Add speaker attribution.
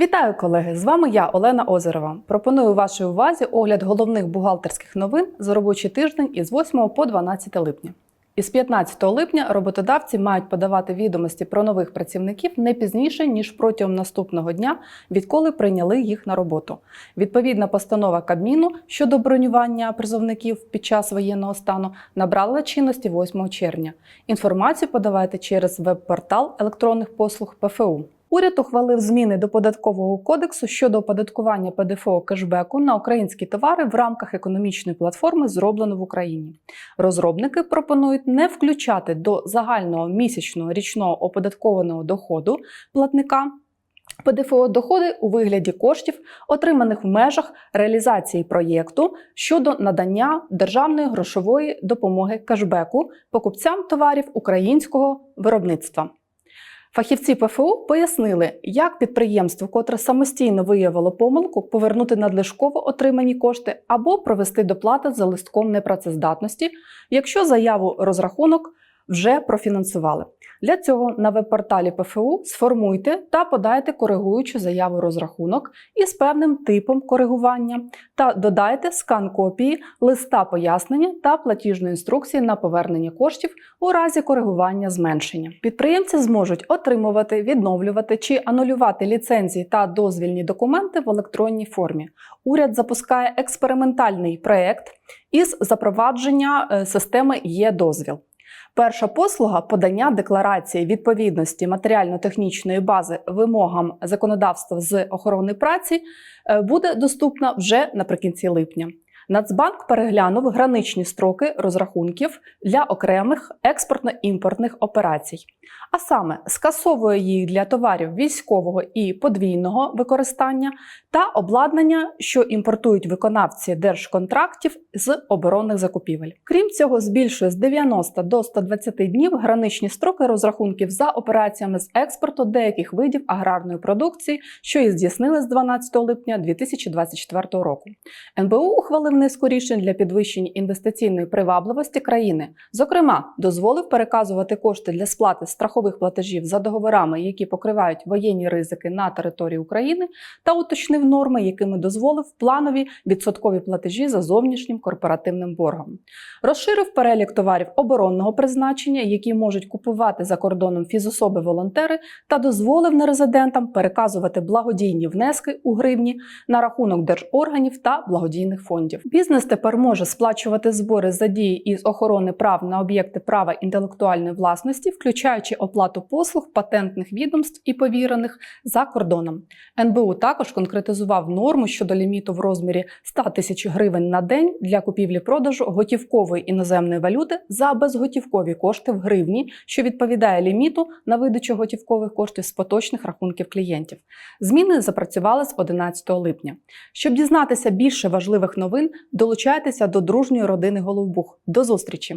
Speaker 1: Вітаю, колеги! З вами я, Олена Озерова. Пропоную вашій увазі огляд головних бухгалтерських новин за робочий тиждень із 8 по 12 липня. Із 15 липня роботодавці мають подавати відомості про нових працівників не пізніше ніж протягом наступного дня, відколи прийняли їх на роботу. Відповідна постанова Кабміну щодо бронювання призовників під час воєнного стану набрала чинності 8 червня. Інформацію подавайте через веб-портал електронних послуг ПФУ. Уряд ухвалив зміни до податкового кодексу щодо оподаткування ПДФО кешбеку на українські товари в рамках економічної платформи зроблено в Україні. Розробники пропонують не включати до загального місячного річного оподаткованого доходу платника. ПДФО доходи у вигляді коштів, отриманих в межах реалізації проєкту щодо надання державної грошової допомоги кешбеку покупцям товарів українського виробництва. Фахівці ПФУ пояснили, як підприємство, котре самостійно виявило помилку, повернути надлишково отримані кошти або провести доплату за листком непрацездатності, якщо заяву розрахунок вже профінансували. Для цього на веб-порталі ПФУ сформуйте та подайте коригуючу заяву розрахунок із певним типом коригування та додайте скан копії листа пояснення та платіжної інструкції на повернення коштів у разі коригування зменшення. Підприємці зможуть отримувати, відновлювати чи анулювати ліцензії та дозвільні документи в електронній формі. Уряд запускає експериментальний проект із запровадження е, системи є-дозвіл. Перша послуга подання декларації відповідності матеріально-технічної бази вимогам законодавства з охорони праці е, буде доступна вже наприкінці липня. Нацбанк переглянув граничні строки розрахунків для окремих експортно-імпортних операцій, а саме скасовує їх для товарів військового і подвійного використання та обладнання, що імпортують виконавці держконтрактів з оборонних закупівель. Крім цього, збільшує з 90 до 120 днів граничні строки розрахунків за операціями з експорту деяких видів аграрної продукції, що і здійснили з 12 липня 2024 року. НБУ ухвалив низку рішень для підвищення інвестиційної привабливості країни. Зокрема, дозволив переказувати кошти для сплати страхових платежів за договорами, які покривають воєнні ризики на території України, та уточнив норми, якими дозволив планові відсоткові платежі за зовнішнім корпоративним боргом. Розширив перелік товарів оборонного призначення, які можуть купувати за кордоном фізособи-волонтери, та дозволив нерезидентам переказувати благодійні внески у гривні на рахунок держорганів та благодійних фондів. Бізнес тепер може сплачувати збори за дії із охорони прав на об'єкти права інтелектуальної власності, включаючи оплату послуг патентних відомств і повірених за кордоном. НБУ також конкретизував норму щодо ліміту в розмірі 100 тисяч гривень на день для купівлі-продажу готівкової іноземної валюти за безготівкові кошти в гривні, що відповідає ліміту на видачу готівкових коштів з поточних рахунків клієнтів. Зміни запрацювали з 11 липня. Щоб дізнатися більше важливих новин, долучайтеся до дружньої родини Головбух. До зустрічі!